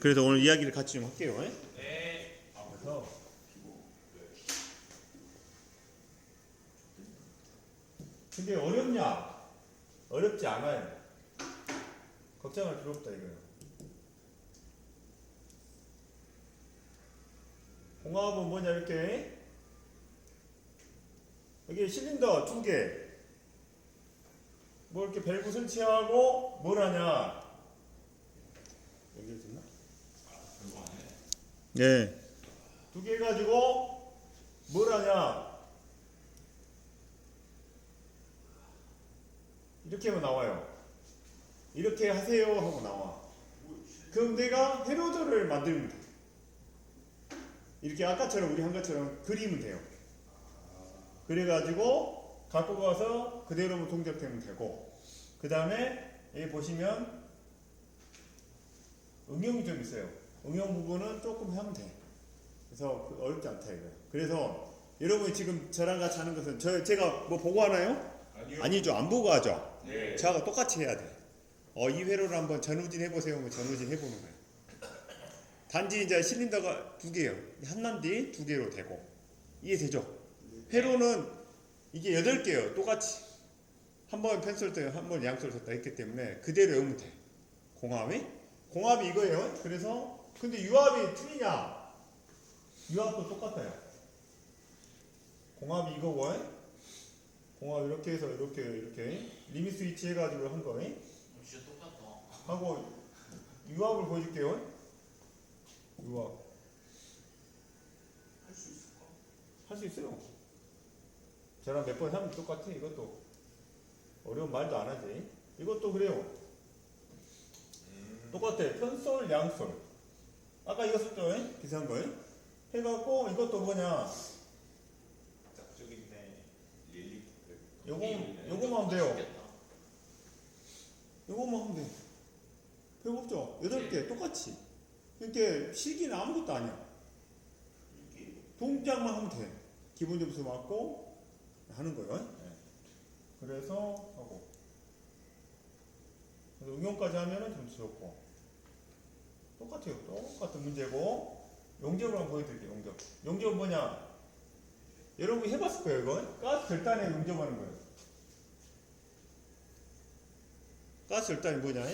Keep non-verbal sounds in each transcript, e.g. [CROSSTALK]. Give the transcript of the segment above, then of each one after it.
그래서 오늘 이야기를 같이 좀 할게요. 예? 네. 그래서 근데 어렵냐? 어렵지 않아요. 걱정할 필요 없다 이거요. 공합은 뭐냐 이렇게 여기 실린더 두 개. 뭐 이렇게 밸브 설치하고 뭘 하냐? 여기 있나? 네. 두개 가지고 뭘 하냐? 이렇게 하면 나와요. 이렇게 하세요 하고 나와. 그럼 내가 회로도를 만들면 돼. 이렇게 아까처럼 우리 한 것처럼 그리면 돼요. 그래가지고 갖고 가서 그대로 동작되면 되고 그 다음에 여기 보시면 응용이 좀 있어요. 응용 부분은 조금 하면 돼. 그래서 그 어렵지 않다 이거예요. 그래서 여러분이 지금 저랑 같이 하는 것은 저 제가 뭐 보고 하나요? 아니요. 아니죠. 안 보고 하죠. 네. 저하고 똑같이 해야 돼. 어, 이 회로를 한번 전후진 해보세요. 하면 전후진 해보는 거예요. 단지 이제 실린더가 두 개예요. 한남디 두 개로 되고 이해되죠? 회로는 이게 여덟 개예요. 똑같이 한 번 펜슬 때 한 번 양솔 썼다 했기 때문에 그대로 외우면 돼. 공합이 공합이 이거예요. 그래서 근데 유압이 틀리냐? 유압도 똑같아요. 공합이 이거고 공합 이렇게 해서 이렇게 이렇게 리밋 스위치 해가지고 한 거. 진짜 똑같다. 하고 유압을 보여줄게요. 유압 할 수 있을까? 할 수 있어요. 저랑 몇 번 하면 똑같아. 이것도 어려운 말도 안 하지. 이것도 그래요. 똑같아. 편솔, 양솔. 아까 이거 썼죠? 에? 비슷한 거. 에? 해갖고 이것도 뭐냐? 저기 있네. 릴리. 요거 요거만 하면 돼요. 요거만 하면 돼. 별거 없죠? 여덟 개 똑같이. 이렇게 실기는 아무것도 아니야. 동작만 하면 돼. 기본 점수 맞고 하는 거예요. 네. 그래서 하고. 그래서 응용까지 하면은 점수 좋고. 똑같아요. 똑같은 문제고. 용접을 한번 보여드릴게요. 용접. 용접은 뭐냐? 여러분이 해봤을 거예요. 이거. 가스 절단에 용접하는 거예요. 가스 절단이 뭐냐?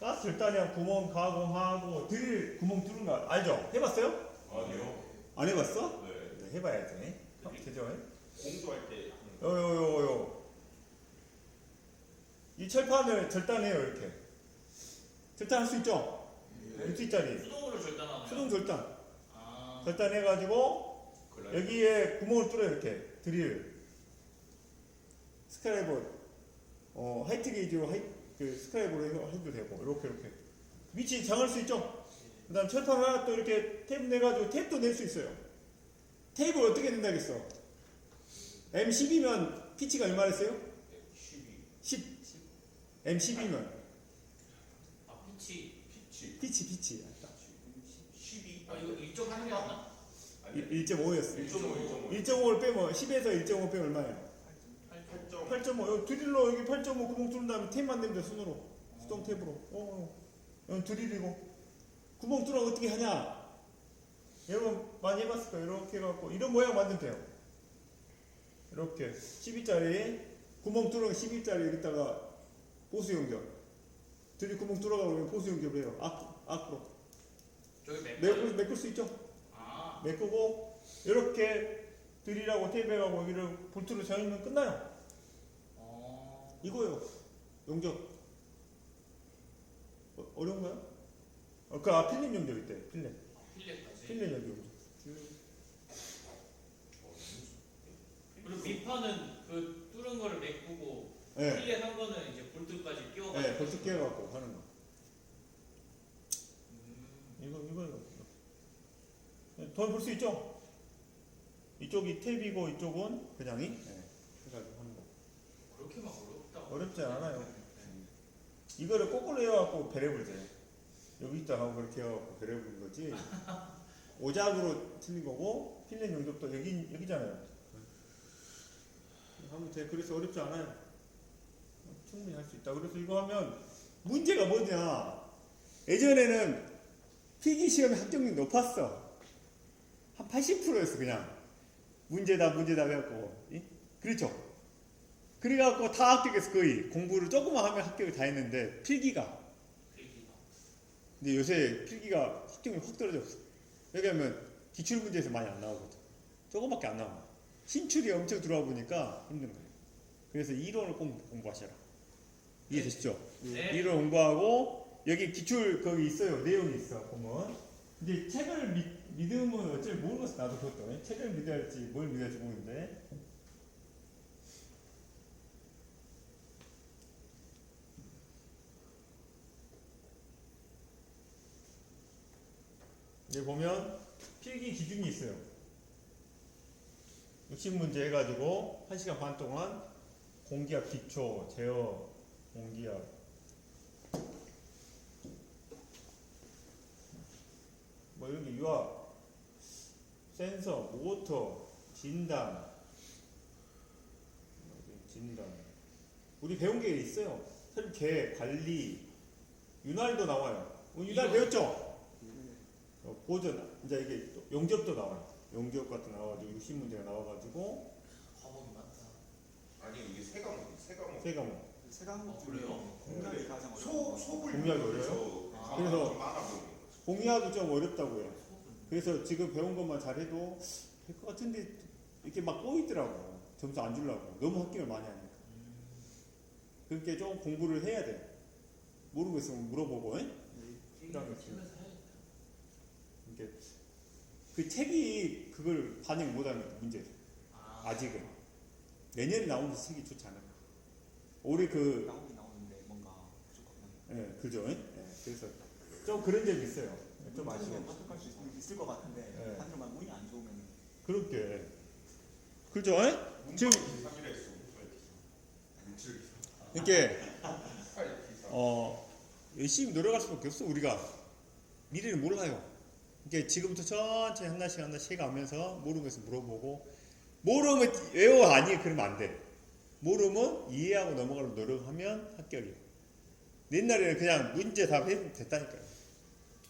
가스 절단이랑 구멍 가공하고 드릴 구멍 뚫는 거 알죠? 해봤어요? 아니요. 안 해봤어? 네. 네, 해봐야지. 어, 되죠? 공조할 때 요요요요. 이 철판을 절단해요 이렇게. 절단할 수 있죠? 네. 6T짜리 수동으로 절단하나요? 수동 절단. 아, 절단해가지고 글라이. 여기에 구멍을 뚫어요 이렇게 드릴. 스크라이버 어 하이트 게이지로 하이 그 스크라이버로 해도 되고 이렇게 이렇게 위치 정할 수 있죠. 그 다음 철판 하나 또 이렇게 탭 내가지고 탭도 낼 수 있어요. 탭을 어떻게 낸다겠어? M12면 피치가 얼마랬어요? 12 10. M12면 아 피치. 피치 피치 피치. 12 아 이거 이쪽 하는 게 맞나? 아니 1.5였어요. 1.5 1.5 1.5를 빼면 10에서 1.5 빼면 얼마예요? 8점 8.5 여기 드릴로 여기 8.5 구멍 뚫은 다음에 탭만 내면 돼 손으로 수동 탭으로 어, 어. 드릴이고 구멍 뚫어 어떻게 하냐 여러분 많이 해봤을 거예요 이렇게 해갖고 이런 모양 만들면 돼요 이렇게 12짜리 구멍 뚫어 12짜리 여기다가 보수 연결 드릴 구멍 뚫어가고 보수 연결을 해요 악, 악으로 저기 맵. 메꿀, 메꿀 수 있죠 아, 메꾸고 이렇게 드릴하고 탭하고 여기를 볼트로 잡으면 끝나요 어, 이거요. 용접. 어, 어려운가요? 어, 그, 아, 필름 용접 있대. 필름. 필렛까지. 필름 용접. 그리고 밑판은 그 뚫은 거를 메꾸고 예. 필렛 한 거는 이제 볼트까지 끼워가지고. 예, 볼트 끼워갖고 하는 거. 음, 이거, 이거, 이거. 돈볼 수 있죠? 이쪽이 탭이고 이쪽은 그냥이? 예. 해가지고 하는 거. 그렇게 막 어렵다. 어렵지 않아요. 이거를 거꾸로 해갖고 배려을 돼. 여기 있다 하고 그렇게 해갖고 배려 부는 거지. [LAUGHS] 오작으로 틀린 거고, 필름 용접도 여기, 여기잖아요. 하면 돼. 그래서 어렵지 않아요. 충분히 할 수 있다. 그래서 이거 하면 문제가 뭐냐? 예전에는 필기 시험의 합격률이 높았어. 한 80%였어 그냥. 문제다 문제다 해갖고. 이? 그렇죠? 그래갖고 다 합격했어 거의. 공부를 조금만 하면 합격을 다 했는데 필기가. 근데 요새 필기가 합격률이 확 떨어졌어. 왜냐면 기출 문제에서 많이 안 나오거든. 조금밖에 안 나와. 신출이 엄청 들어와 보니까 힘든 거예요. 그래서 이론을 꼭 공부하셔라. 이해되시죠? 네. 이론 공부하고 여기 기출 거기 있어요. 내용이 있어 보면. 근데 책을 믿, 믿으면 어쩔 모르겠어 나도 그것도 책을 믿어야 할지 뭘 믿어야 할지 모르는데 여기 보면 필기 기준이 있어요. 60문제 해가지고 1시간 반 동안 공기압 기초, 제어, 공기압 뭐 이런 게 유압, 센서, 모터, 진단, 진단. 우리 배운 게 있어요. 설계, 관리, 윤활도 나와요. 오늘 윤활 배웠죠? 어, 보전 이제 이게 또 용접도 나와요. 용접 같은 거 나와가지고 60문제가 나와가지고 과목이 많다. 아니 이게 세 과목 세 과목 세 과목. 세 과목 어, 그래요? 공략이 가장 어려운 소 공략이 그래서 아. 그래서. 공유하기 좀 어렵다고요. 소분. 그래서 지금 배운 것만 잘해도 될 것 같은데 이렇게 막 꼬이더라고. 점수 안 주려고. 너무 합격을 많이 하니까. 그렇게 좀 공부를 해야 돼. 모르고 있으면 물어보고. 이렇게 그 책이 그걸 반영 못하는 문제. 아. 아직은. 내년에 나오는 책이 좋지 않을까. 올해 그 나오긴 나오는데 뭔가 부족하면 예, 그죠? 예? 그래서 좀 그런 점이 있어요. 좀 아쉬워. 합격할 수 있- 있을 것 같은데 네. 한줄만 운이 안 좋으면 그렇게. 그죠? 예? 지금 이렇게. 어 열심히 노력할 수밖에 없어 우리가 미래를 몰라요. 이게 지금부터 천천히 하나씩 하나씩 해가면서 모르는 것을 물어보고 모르면 외워 아니 그러면 안 돼. 모르면 이해하고 넘어가려고 노력하면 합격이에요. 옛날에는 그냥 문제 답 해도 됐다니까요.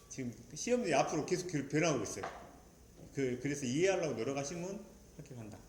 지금 시험들이 앞으로 계속 변하고 있어요. 그 그래서 이해하려고 노력하시면 합격한다.